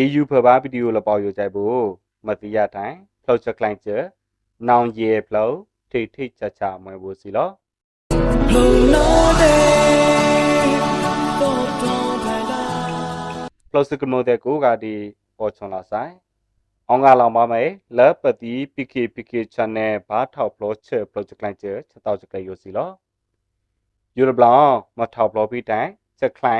EU ဖဘာဗီဒီယိုလပေါ်ယူကြိုက်ဖို့မတိရတိုင်းဖလောက်ချက်ကလိုင်းချနောင်ရေဖလောက်ထိထိချာချာမွေဖို့စီလောပလောစကမိုတဲ့ကိုကဒီပေါ်ချွန်လာဆိုင်အောင်ကလောင်ပါမယ်လပတိ PK PK channel ဘာထောက်ပလောချေ project line ချေချက်တော့ချက်ကယူစီလောယူရဘလောင်မထောက်ပလောပြီးတိုင်ချက်ခလို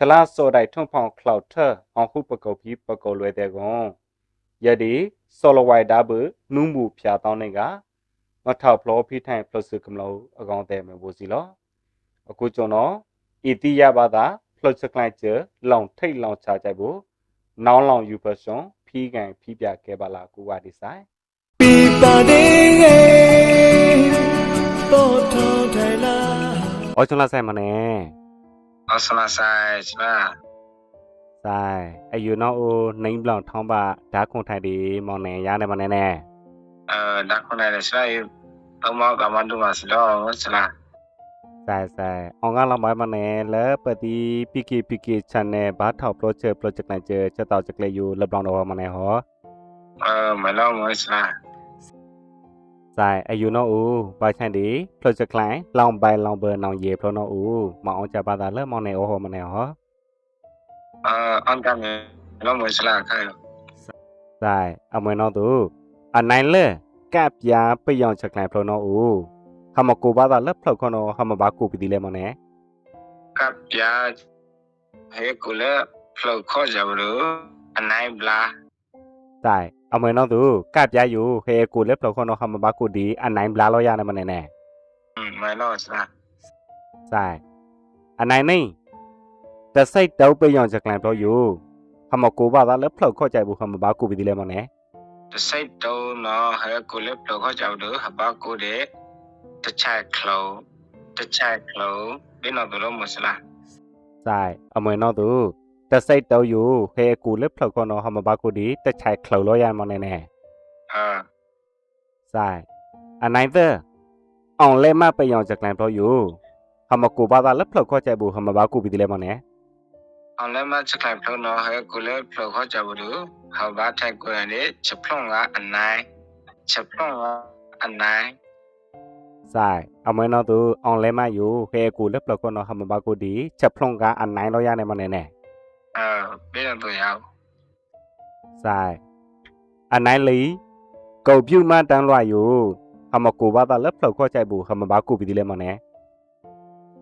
င်းရေပလောယူချလာစောဒိုင်ထွန်းဖောင် cloud ထအောင်ခုပကုတ်ပြီးပကုတ်လွဲတဲ့ကွန်ယဒီဆောလဝိုင်ဒါဘနုမှုဖြာတောင်းနေကမထောက်ပလောပြီးတိုင်ပလောစကမလောအကောင်တဲ့မယ်ဘူးစီလောအခုကျွန်တော်ဣတိယဘာသာဖလော့ချက်ကလိုက်ချေလောင်ထိတ်လောင်ချကြိုက်ဖို့နောင်းလောင်ယူပရှွန်ဖီးကန်ဖီးပြခဲ့ပါလားကိုဝဒီဆိုင်အော်ချလာဆိုင်မနေ အဆလာဆိုင်စပါဆိုင်အယူနော်အိုနှိမ့်ဘလောင်ထောင်းပါဓာခွန်ထိုင်ဒီမောင်နေရနေမနေနဲ့အဲဒါခုနလည်းစလိုက်တော့မောကမန်တူမစတော့စလာဆိုင်ဆိုင်အောင်ကလောင်ပါမနေလဲပတိ PK PK channel ဘာထောက် project project နိုင်ချေချက်တော့ချက်ကလေးယူလဘလောင်တော့မနေဟောအဲမလောမစလာဆိုင်အယူနော်အိုဘာချိုင်ဒီ project line လောင်ပိုင်လောင်ဘနောင်ရေဖလောနော်အိုမောင်အောင် ချပါတာလဲမောင်နေဩဟောမနေဟောအဲအန်ကမေလောမစလာခိုင်ဆိုင်အမွေနော်သူအနိုင်လဲကပ်ပြာပိယောင်ချက်ကလိုင်ဖလောနော်အိုဟမကိုပါတာလက်ဖလောက်ခေါနော်ဟမဘာကိုပီဒီလဲမနေကပ်ပြာဟဲကူလဖလောက်ခေါ်ကြဘူးလို့အနိုင်ဘလာတိုင် အမွေနော်သူကပ်ပြာယူဟဲကိုလက်ဖလောက်ခေါနော်ဟမဘာကိုဒီအနိုင်ဘလာလို့ရနေမနေနဲ့မလောစလာဆိုင်အနိုင်နေတစိတ်တောက်ပိယောင်ချက်ကလိုင်ဖလောယူဟမကိုပါတာလက်ဖလောက်ခေါ်ကြိုက်ဘူးဟမဘာကိုပီဒီလဲမနေတစိတ်တုံးနော်ဟဲကူလဖလောက်ခေါ်ကြဘူးလို့ဟဘာကိုတဲ့တချိုက်ခလုံးတချိုက်ခလုံးဘယ်တော့တော့မစလာဆိုင်အမွေနော်သူ တစိတ်တောက်ယူဟဲကိုလက်ဖလောက်ခေါနော်ဟမဘာကိုဒီတချိုက်ခလောက်လို့ရမနေနဲ့အာဆိုင်အနိုင်တဲ့အောင်လဲမပယောင်ချက်ကလန်တော့ယူဟမကိုပါတာလက်ဖလောက်ခေါ်ကြဘူးဟမဘာကူပီဒီလဲမနဲ့အောင်လည်းမချက်ခိုင်ဖလို့နော်ဟဲကိုလည်းဖလို့ခေါ်ကြဘူးလို့ဟောဘာထိုက်ကိုရလေချက်ဖလို့ကအနိုင်ချက်ဖလို့ကအနိုင်ဆိုင်အမွေနော်သူအောင်လဲမယူဟဲကိုလက်ဖလောက်ခေါ်နော်ဟမဘာကူဒီချက်ဖလုံကအနိုင်တော့ရနေမနဲ့နဲ့ အာဘယ်တော့ရောက်ဆိုင်အနိုင်လီကောပြုမတန်းလွှာယူဟမကိုပါတာလက်ဖလောက်ခေါ်ကြဘူးဟမဘာကူပီဒီလဲမနဲ့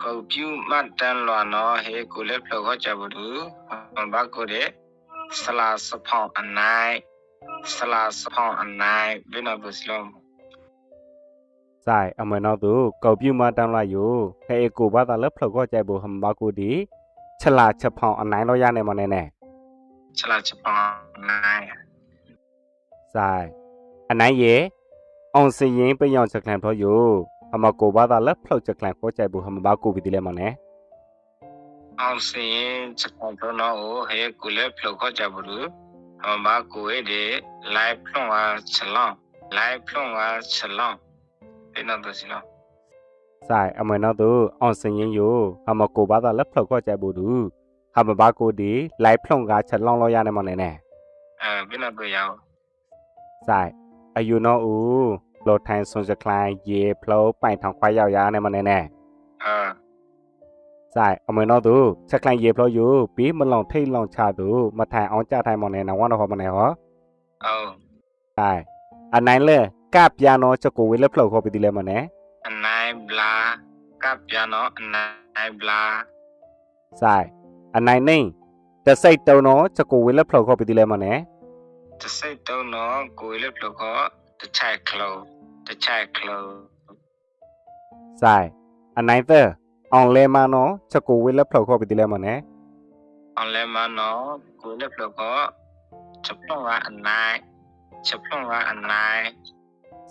ကိုပြူမတ်တန်လွာနော်ဟဲကိုလည်းဖလို့ခေါ်ကြဘူးလို့ဟောဘာကိုတဲ့ဆလာစဖောင်းအနိုင်ဆလာစဖောင်းအနိုင်ဘယ်တော့စလုံးဆိုင်အမွေနော်သူကောပြုမတန်းလွှာယူဟဲကိုပါတာလက်ဖလောက်ခေါ်ကြဘူးဟမဘာကူဒီ ချက်လာချက်ဖောင်းအနိုင်တော့ရနေမနဲ့နဲ့ဆလာချက်ဖောင်းအနိုင်ဆိုင်အနိုင်ရဲ့အောင်စရင်ပယောင်ချက်ကလန်တော့ယူအမကိုဘာသာလက်ဖလောက်ချက်ကလန်ခေါ်ကြဘူးဟမဘာကိုပီဒီလဲမနဲ့အောင်စင်ချက်ဖောင်းတော့နော်ဟဲကိုလည်းဖလို့ခေါ်ကြဘူးလို့ဟောဘာကိုရဲ့တဲ့ live ဖလို့ကချလောင်း live ဖလို့ကချလောင်းဘယ်တော့စလုံးဆိုင်အမနော် သူအောင်စရင်ယူအမကိုဘာသာလက်ဖလောက်ခေါ်ကြဘူးဒူဟမဘာကိုဒီလိုက်ဖလုံကချက်လောင်းလို့ရနေမနဲ့နဲ့အဲဘယ်တော့ရောက်ဆိုင်အယူနော်ဦးလောထိုင်ဆွန်ချက်ကလန်ရေဖလောက်ပိုင်ထောင်ခွာရောက်ရနေမနဲ့နဲ့အာဆိုင်အမနော်သူချက်ကလန်ရေဖလောက်ယူပြီးမလောင်ထိတ်လောင်ချသူမထိုင်အောင်ကြထိုင်မနဲ့နဝနဟောမနဲ့ဟောအော်ဆိုင်အနိုင်လဲကပြာနော်ချက်ကိုဝေးလက်ဖလောက်ခေါ်ပီဒီလဲမနဲ့အနိုင် ဘလာကပ်ပြနော်အနိုင်ဘလာဆိုင်အနိုင်နေတစိတ်တုံတော့ချက်ကိုဝေးလက်ဖလောက်ခေါ်ပီဒီလဲမနဲ့တစိတ်တုံးနော်ကိုယ်လေးဖလို့ခေါ်တချိုက်ခလုံးတချိုက်ခလုံးဆိုင်အနိုင်သက်အောင်လဲမနော်ချက်ကိုဝေးလက်ဖလောက်ခေါ်ပီဒီလဲမနဲ့အောင်လဲမနော်ကိုယ်လေးဖလို့ခေါ်ချက်ဖလို့ကအနိုင်ချက်ဖလို့ကအနိုင်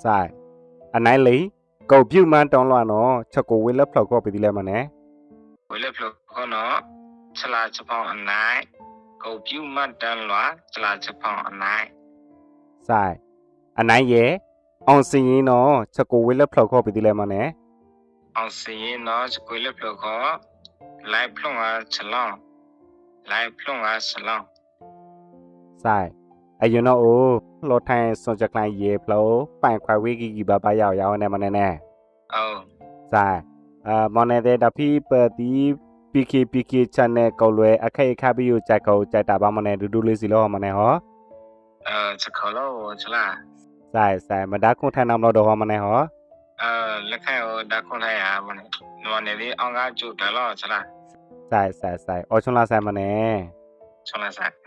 ဆိုင်အနိုင်လေ ကောပြူမန်တောင်းလွန်တော့ချက်ကိုဝေလက်ဖလောက်ကောပေးဒီလဲမနဲ့ဝေလက်ဖလောက်ကောနော်ฉลาดเฉพาะอันไหนกูพิวมาดันหลวฉลาดเฉพาะอันไหนใช่อันไหนเยအောင်စင်းရင်တော့ချက်ကိုဝေလက်ဖလောက်ခေါ်ပြီးတိလဲမနဲ့အောင်စင်းရင်တော့ချက်ကိုလက်ဖလောက်ခေါ်လိုက်ဖလုံအားချလောင်းလိုက်ဖလုံအားချလောင်းဆိုင် အယူနောအိုလောထိုင်စွန်ကြကလန်ရေပလောပိုင်ခွာဝေကီကီဘာဘာယောက်ယောင်းနေမနေနဲ့အော်စာအာမနေတဲ့တဖီပတိ PKPK channel ကောလွယ်အခိုက်အခါပြီးကိုကြက်ကောကြက်တာဘာမနေဒူဒူလေးစီလောမနေဟောအာချက်ခေါ်လောချလာဆိုင်ဆိုင်မဒါကွန်ထန်အောင်လို့တော့ဟောမနေဟောအာလက်ခဲဟောဒါကွန်ထန်ရမနေနော်နေလေးအောင်ကားကျူတယ်လောချလာဆိုင်ဆိုင်ဆိုင်အော်ချွန်လာဆိုင်မနေချွန်လာဆိုင်